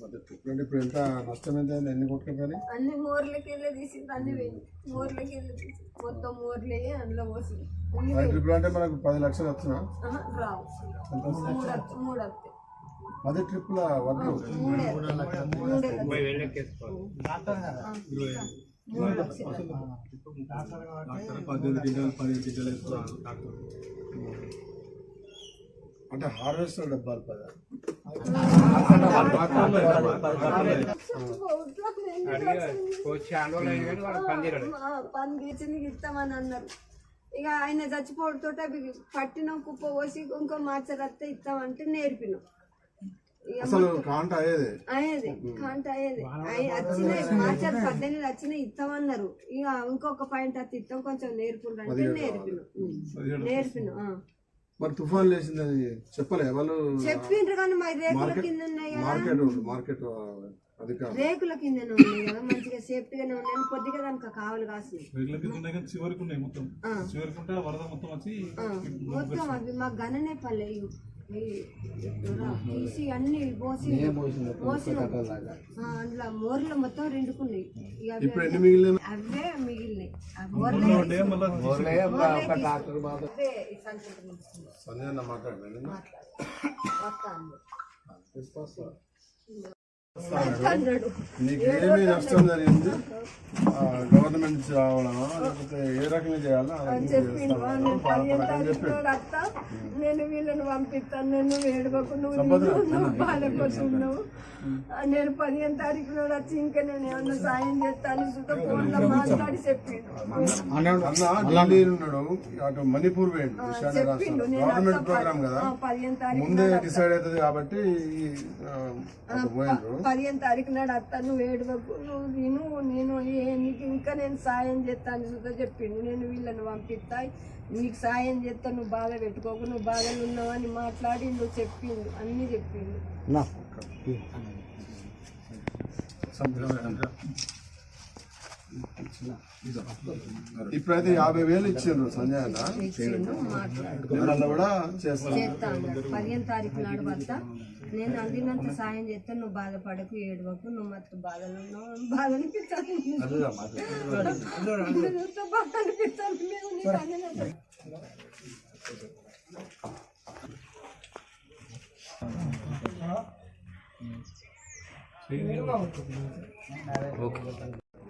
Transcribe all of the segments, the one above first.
మరి చుట్టూ ఇప్పుడు ఎంత నష్టం ఎంత అయింది? ఎన్ని కొట్ల కానీ? అన్ని మోర్లకి వెళ్ళి తీసింది అన్ని పోయింది మోర్లకి వెళ్ళి తీసి మొత్తం మోర్లే అందులో పోసింది పది ట్రిపుల్ అంటే మనకు పది లక్షలు వచ్చినా? రావు? మూడు వస్తాయి, పది ట్రిప్పుల వడ్లు పద్దెనిమిది గింజలు పదిహేను గింజలు వేసుకున్నాను డాక్టర్ అంటే హార్వెస్టర్ డబ్బాలు పది. ఆ, పని తీర్చింది ఇస్తామని అన్నారు ఇక ఆయన చచ్చిపోవడంతో అవి పట్టిన కుప్ప పోసి ఇంకో మార్చరత్తే ఇస్తామంటే నేర్పినాం. అసలు కాంట అయ్యేది? అయ్యేది కాంట అయ్యేది. అయ్యి- వచ్చినాయి మార్చారు పద్దెనిమిది వచ్చినాయి ఇస్తామన్నారు. ఇక ఇంకొక పాయింట్ అత్త ఇస్తాం కొంచెం నేర్పుండ్రంటే నేర్పినాం. నేర్పినాం. మరి తుఫాన్ లేచిందని చెప్పలే. వాళ్ళు చెప్పిండ్రు కానీ మరి రేకుల కింద ఉన్నాయి కదా. మార్కెట్ మార్కెట్ అధికారులు. రేకుల కిందనే ఉన్నాయి కదా మంచిగా సేఫ్టీగానే ఉన్నాయి కొద్దిగా దానికి కావాలి కాసిన రెగ్యులర్ కింద ఉన్నాయి కానీ చివరికి ఉన్నాయి మొత్తం. చివరికి ఉంటే వరద మొత్తం వచ్చి మొత్తం అవి మా గణనే పల్లె తీసి అన్ని పోసి పోసి అందులో మోర్లు మొత్తం రెండుకున్నాయి. అవి- మిగిలినాయి. సంజయ్ మాట్లాడండి వస్తాను నీకు ఏమి నష్టం జరిగింది? ఆ, గవర్నమెంట్ నుంచి రావడమా లేకపోతే ఏ రకంగా చేయాలా. నేను వీళ్ళని పంపిస్తాను నేను బాధపడుతున్నావు నేను పదిహేను తారీఖు నాడు వచ్చి ఇంకా నేను ఏమన్నా సాయం చేస్తాను సుత ఫోన్లో మాట్లాడి చెప్పిండు. అటు మణిపూర్ నేను గవర్నమెంట్ ప్రోగ్రామ్ కదా. ఆ, పదిహేను తారీఖు ముందే డిసైడ్ అవుతుంది కాబట్టి పోయిండ్రు. పదిహేను తారీఖు నాడు వస్తా నువ్వు ఏడువకు నువ్వు నేను నేను ఏ- నీకు ఇంకా నేను సాయం చేస్తాను సుత చెప్పిండు. నేను వీళ్ళని పంపిస్తా నీకు సాయం చేస్తా నువ్వు బాధ పెట్టుకోకు నువ్వు బాధలు ఉన్నావని మాట్లాడి నువ్వు చెప్పిండు అన్నీ చెప్పిండు. ఇప్పుడైతే యాభై వేలు ఇచ్చిండ్రు సంజయ్ అన్న. కూడా చేస్తాను పదిహేను తారీఖు నాడు వస్తా. నేను అందినంత సాయం చేస్తే నువ్వు బాధపడకు ఏడవకు నువ్వు మాత్రం బాధలు బాధ అనిపిస్తాను చూస్తే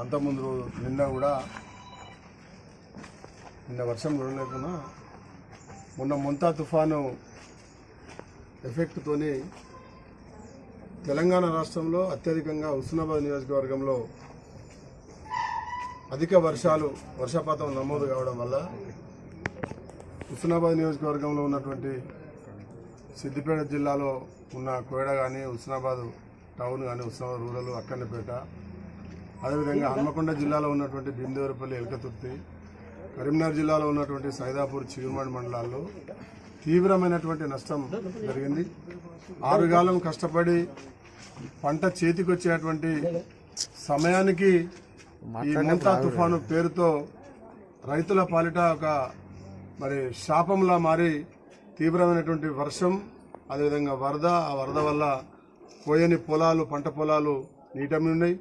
అంతకుముందు రోజు నిన్న కూడా నిన్న వర్షం లేకుండా మొన్న ముంతా తుఫాను ఎఫెక్ట్తోని తెలంగాణ రాష్ట్రంలో అత్యధికంగా హుస్నాబాద్ నియోజకవర్గంలో అధిక వర్షాలు వర్షపాతం నమోదు కావడం వల్ల హుస్నాబాద్ నియోజకవర్గంలో ఉన్నటువంటి సిద్దిపేట జిల్లాలో ఉన్న కోయడ కానీ హుస్నాబాద్ టౌన్ కానీ హుస్నాబాద్ రూరల్ అక్కన్నపేట. అదేవిధంగా హన్మకొండ జిల్లాలో ఉన్నటువంటి బిందేవరపల్లి ఎలకతుర్తి కరీంనగర్ జిల్లాలో ఉన్నటువంటి సైదాపూర్ చిగురుమాడి మండలాల్లో తీవ్రమైనటువంటి నష్టం జరిగింది. ఆరుగాలం కష్టపడి పంట చేతికొచ్చేటువంటి సమయానికి ఈ ముంతా తుఫాను పేరుతో రైతుల పాలిట ఒక మరి శాపంలా మారి తీవ్రమైనటువంటి వర్షం అదేవిధంగా వరద ఆ వరద వల్ల పోయని పొలాలు పంట పొలాలు నీటమి ఉన్నాయి.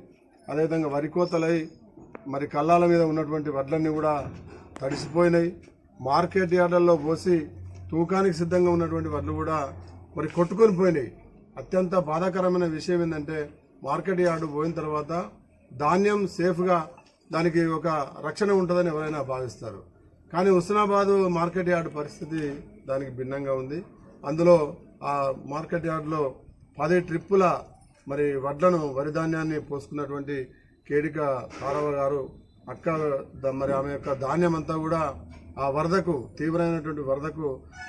అదేవిధంగా వరికోతలై మరి కళ్ళాల మీద ఉన్నటువంటి వడ్లన్నీ కూడా తడిసిపోయినాయి. మార్కెట్ యార్డల్లో పోసి తూకానికి సిద్ధంగా ఉన్నటువంటి వడ్లు కూడా మరి కొట్టుకొని పోయినాయి. అత్యంత బాధాకరమైన విషయం ఏంటంటే మార్కెట్ యార్డు పోయిన తర్వాత ధాన్యం సేఫ్గా దానికి ఒక రక్షణ ఉంటుందని ఎవరైనా భావిస్తారు. కానీ హుస్నాబాదు మార్కెట్ యార్డ్ పరిస్థితి దానికి భిన్నంగా ఉంది. అందులో ఆ మార్కెట్ యార్డ్లో పది ట్రిప్పుల మరి వడ్లను వరి ధాన్యాన్ని పోసుకున్నటువంటి కేడిక తారవ గారు అక్క మరి ఆమె యొక్క ధాన్యం అంతా కూడా ఆ వరదకు తీవ్రమైనటువంటి వరదకు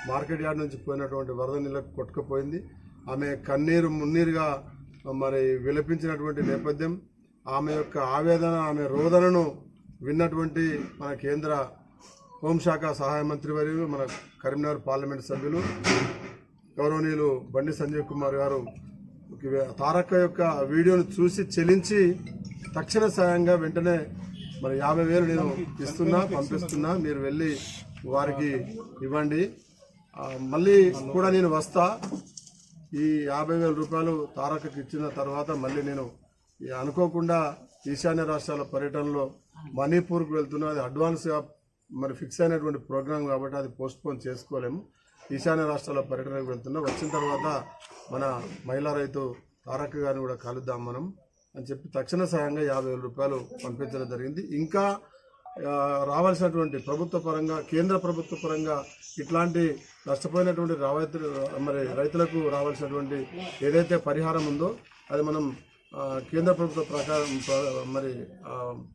మార్కెట్ యార్డ్ నుంచి పోయినటువంటి వరద నీళ్ళకు కొట్టుకుపోయింది. ఆమె కన్నీరు మున్నీరుగా మరి విలపించినటువంటి నేపథ్యం ఆమె యొక్క ఆవేదన ఆమె రోదనను విన్నటువంటి మన కేంద్ర హోంశాఖ సహాయ మంత్రి వర్యులు మన కరీంనగర్ పార్లమెంట్ సభ్యులు గౌరవనీయులు బండి సంజయ్ కుమార్ గారు తారక యొక్క వీడియోను చూసి చెలించి తక్షణ సాయంగా వెంటనే మరి యాభై వేలు నేను ఇస్తున్నా పంపిస్తున్నా మీరు వెళ్ళి వారికి ఇవ్వండి. మళ్ళీ కూడా నేను వస్తా. ఈ యాభై వేల రూపాయలు తారకకి ఇచ్చిన తర్వాత మళ్ళీ నేను అనుకోకుండా ఈశాన్య రాష్ట్రాల పర్యటనలో మణిపూర్కు వెళ్తున్నా. అది అడ్వాన్స్గా మరి ఫిక్స్ అయినటువంటి ప్రోగ్రామ్ కాబట్టి అది పోస్ట్పోన్ చేసుకోలేము. ఈశాన్య రాష్ట్రాల పర్యటనకు వెళ్తున్నాం. వచ్చిన తర్వాత మన మహిళా రైతు తారక్ గారిని కూడా కలుద్దాం మనం అని చెప్పి తక్షణ సాయంగా యాభై వేల రూపాయలు పంపించడం జరిగింది. ఇంకా రావాల్సినటువంటి ప్రభుత్వ పరంగా కేంద్ర ప్రభుత్వ పరంగా ఇట్లాంటి నష్టపోయినటువంటి రావైతు మరి రైతులకు రావాల్సినటువంటి ఏదైతే పరిహారం ఉందో అది మనం కేంద్ర ప్రభుత్వ ప్రకారం ప్ర- మరి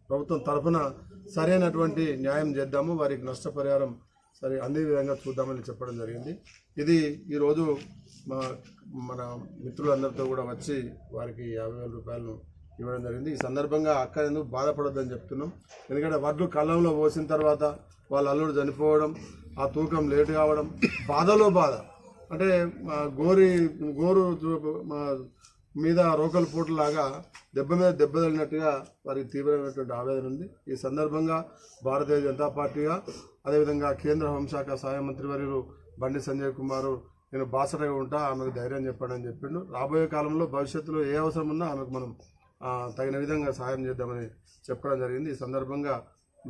ప్రభుత్వం తరఫున సరైనటువంటి న్యాయం చేద్దాము వారికి నష్టపరిహారం సరే అందే విధంగా చూద్దామని చెప్పడం జరిగింది. ఇది ఈరోజు మా మన మిత్రులందరితో కూడా వచ్చి వారికి యాభై వేల రూపాయలను ఇవ్వడం జరిగింది. ఈ సందర్భంగా అక్క ఎందుకు బాధపడొద్దని చెప్తున్నాం. ఎందుకంటే వడ్లు కళ్ళంలో పోసిన తర్వాత వాళ్ళ అల్లుడు చనిపోవడం ఆ తూకం లేటు కావడం బాధలో బాధ. అంటే మా గోరి గోరు మా మీద రోకలు పోటులాగా దెబ్బ మీద దెబ్బ తగిలినట్టుగా వారికి తీవ్రమైనటువంటి ఆవేదన ఉంది. ఈ సందర్భంగా భారతీయ జనతా పార్టీగా అదేవిధంగా కేంద్ర హోంశాఖ సహాయ మంత్రి వర్యులు బండి సంజయ్ కుమారు నేను బాసటగా ఉంటా ఆమెకు ధైర్యం చెప్పండి అని చెప్పిండు. రాబోయే కాలంలో భవిష్యత్తులో ఏ అవసరం ఉన్నా ఆమెకు మనం తగిన విధంగా సహాయం చేద్దామని చెప్పడం జరిగింది. ఈ సందర్భంగా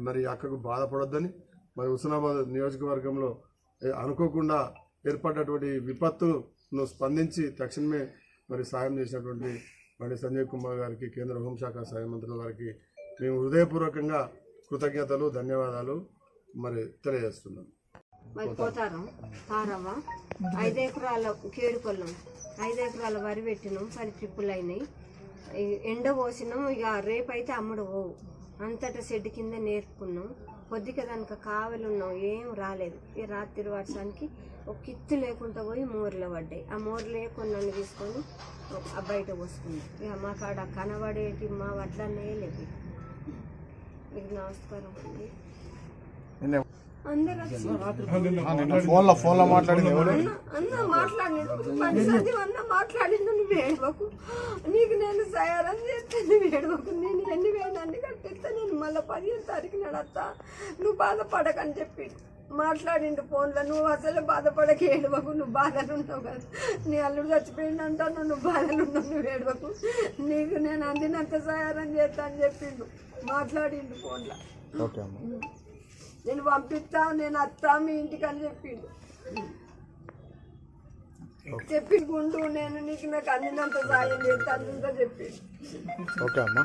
మరి అక్కకు బాధపడొద్దని మరి హుస్నాబాద్ నియోజకవర్గంలో అనుకోకుండా ఏర్పడ్డటువంటి విపత్తును స్పందించి తక్షణమే మరి సాయం చేసినటువంటి మరి సంజయ్ కుమార్ గారికి కేంద్ర హోంశాఖ సహాయ మంత్రుల గారికి మేము హృదయపూర్వకంగా కృతజ్ఞతలు ధన్యవాదాలు. మరి తెలియజేస్తున్నాం. మరి పోతారం తారవ్వ ఐదు ఎకరాల కేడుకొల్లం ఐదు ఎకరాల వరి పెట్టినాం పది ట్రిప్పులు అయినాయి. ఎండ పోసినాం ఇక రేపైతే అమ్ముడు పోవు. అంతటా షెడ్ కింద నేర్పుకున్నాం. కొద్దిగా దానికి కావలి ఉన్నాం ఏం రాలేదు. ఈ రాత్రి వర్షానికి ఒక కిత్తు లేకుండా పోయి మోర్లో పడ్డాయి. ఆ మోర్లే కొన్నాన్ని తీసుకొని ఆ బయట పోసుకున్నాం. ఇక మా కాడ కనబడేటి మా వడ్లనే లేవు. మీకు నమస్కారం అండి. ఫోన్లో ఫోన్లో మాట్లాడింది అన్న అన్న నువ్వు ఏడవకు. నీకు నేను సయారం చేస్తే నువ్వు ఏడవకు. నేను ఎన్ని మళ్ళీ పదిహేను తారీఖు నడతా నువ్వు బాధపడకని చెప్పి మాట్లాడిండు ఫోన్లో. నువ్వు అసలు బాధపడక ఏడవకు నువ్వు బాధలు ఉన్నావు కదా. నీ అల్లుడు చచ్చిపోయిండు అంటాను నువ్వు బాధలు ఉన్నావు నువ్వు ఏడవకు. నీకు నేను అందినంత సహారం చేస్తా అని చెప్పిండు. మాట్లాడిండు ఫోన్లో. నేను పంపిస్తా నేను వస్తా మీ ఇంటికి అని చెప్పిండు. చెప్పి గుండు నేను నీకు నాకు అందినంత సాయం చేస్తాను చెప్పిండు. ఓకే అమ్మ.